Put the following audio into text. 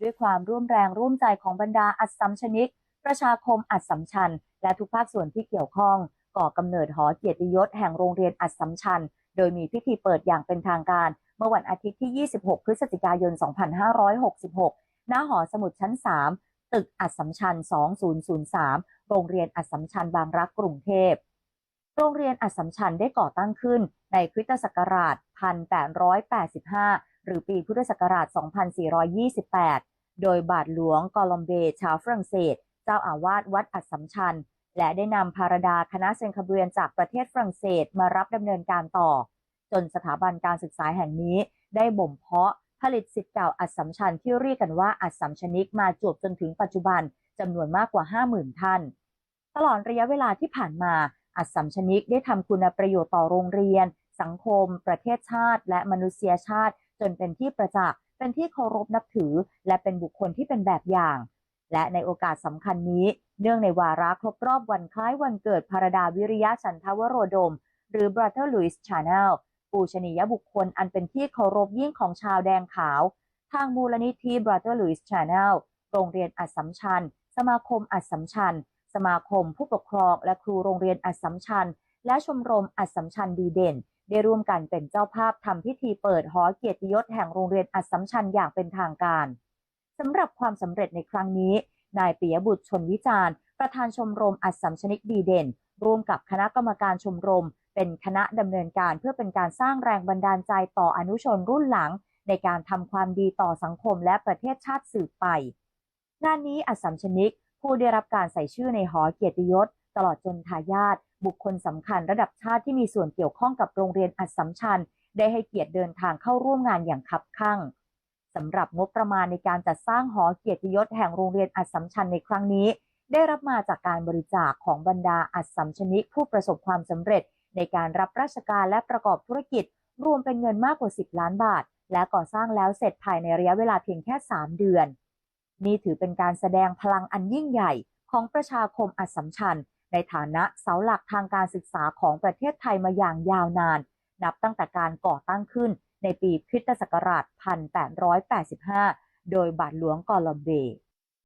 ด้วยความร่วมแรงร่วมใจของบรรดาอัสสัมชนิก ประชาคมอัสสัมชัญ และทุกภาคส่วนที่เกี่ยวข้อง ก่อกำเนิดหอเกียรติยศแห่งโรงเรียนอัสสัมชัญ โดยมีพิธีเปิดอย่างเป็นทางการ เมื่อวันอาทิตย์ที่ 26 พฤศจิกายน 2566 ณ หอสมุดชั้น 3 ตึกอัสสัมชัญ 2003 โรงเรียนอัสสัมชัญบางรักกรุงเทพโรงเรียนอัสสัมชัญได้ก่อตั้งขึ้นในคริสตศักราช 1885 หรือปีพุทธศักราช 2428 โดยบาทหลวงกอลอมเบชาวฝรั่งเศส เจ้าอาวาสวัดอัสสัมชัญ และได้นำพาราดาคณะเซนคาเบียนจากประเทศฝรั่งเศสมารับดำเนินการต่อ จนสถาบันการศึกษาแห่งนี้ได้บ่มเพาะผลิตสิทธิ์เก่าอัสสัมชัญที่เรียกกันว่าอัสสัมชนิกมาจวบจนถึงปัจจุบันจำนวนมากกว่า 50,000 ท่าน ตลอดระยะเวลาที่ผ่านมาอัสสัมชนิกได้ทำคุณประโยชน์ต่อโรงเรียน สังคม ประเทศชาติ และมนุษยชาติ จนเป็นที่ประจักษ์เป็นที่เคารพนับถือ และเป็นบุคคลที่เป็นแบบอย่าง และในโอกาสสำคัญนี้ เนื่องในวาระครบรอบวันคล้ายวันเกิดพระดาวิริยะฉันทวโรดม หรือ Brother Louis Channel ปูชนียบุคคลอันเป็นที่เคารพยิ่งของชาวแดงขาว ทางมูลนิธิ Brother Louis Channel โรงเรียนอัสสัมชัญ สมาคมอัสสัมชัญ สมาคมผู้ปกครองและครูโรงเรียนอัสสัมชัญ และชมรมอัสสัมชัญดีเด่น ได้ร่วมกันเป็นเจ้าภาพทำพิธีเปิดหอเกียรติยศแห่งโรงเรียนอัสสัมชัญอย่างเป็นทางการสำหรับความสำเร็จในครั้งนี้ นายปิยบุตรชนวิจารณ์ ประธานชมรมอัสสัมชนิกดีเด่น ร่วมกับคณะกรรมการชมรม เป็นคณะดำเนินการเพื่อเป็นการสร้างแรงบันดาลใจต่ออนุชนรุ่นหลัง ในการทำความดีต่อสังคมและประเทศชาติสืบไปงานนี้อัสสัมชนิก ผู้ได้รับการใส่ชื่อในหอเกียรติยศ ตลอดจนทายาท บุคคลสำคัญระดับชาติที่มีส่วนเกี่ยวข้องกับโรงเรียนอัสสัมชัญ ได้ให้เกียรติเดินทางเข้าร่วมงานอย่างคับคั่งสำหรับงบประมาณในการจัดสร้างหอเกียรติยศแห่งโรงเรียนอัสสัมชัญในครั้งนี้ ได้รับมาจากการบริจาคของบรรดาอัสสัมชนิกผู้ประสบความสำเร็จ ในการรับราชการและประกอบธุรกิจ รวมเป็นเงินมากกว่า 10 ล้านบาท และก่อสร้างแล้วเสร็จภายในระยะเวลาเพียงแค่ 3 เดือน นี่ถือเป็นการแสดงพลังอันยิ่งใหญ่ของประชาคมอัสสัมชัญ ในฐานะเสาหลักทางการศึกษาของประเทศไทยมาอย่างยาวนาน นับตั้งแต่การก่อตั้งขึ้นในปีพุทธศักราช 1885 โดยบาทหลวงกอลอมเบ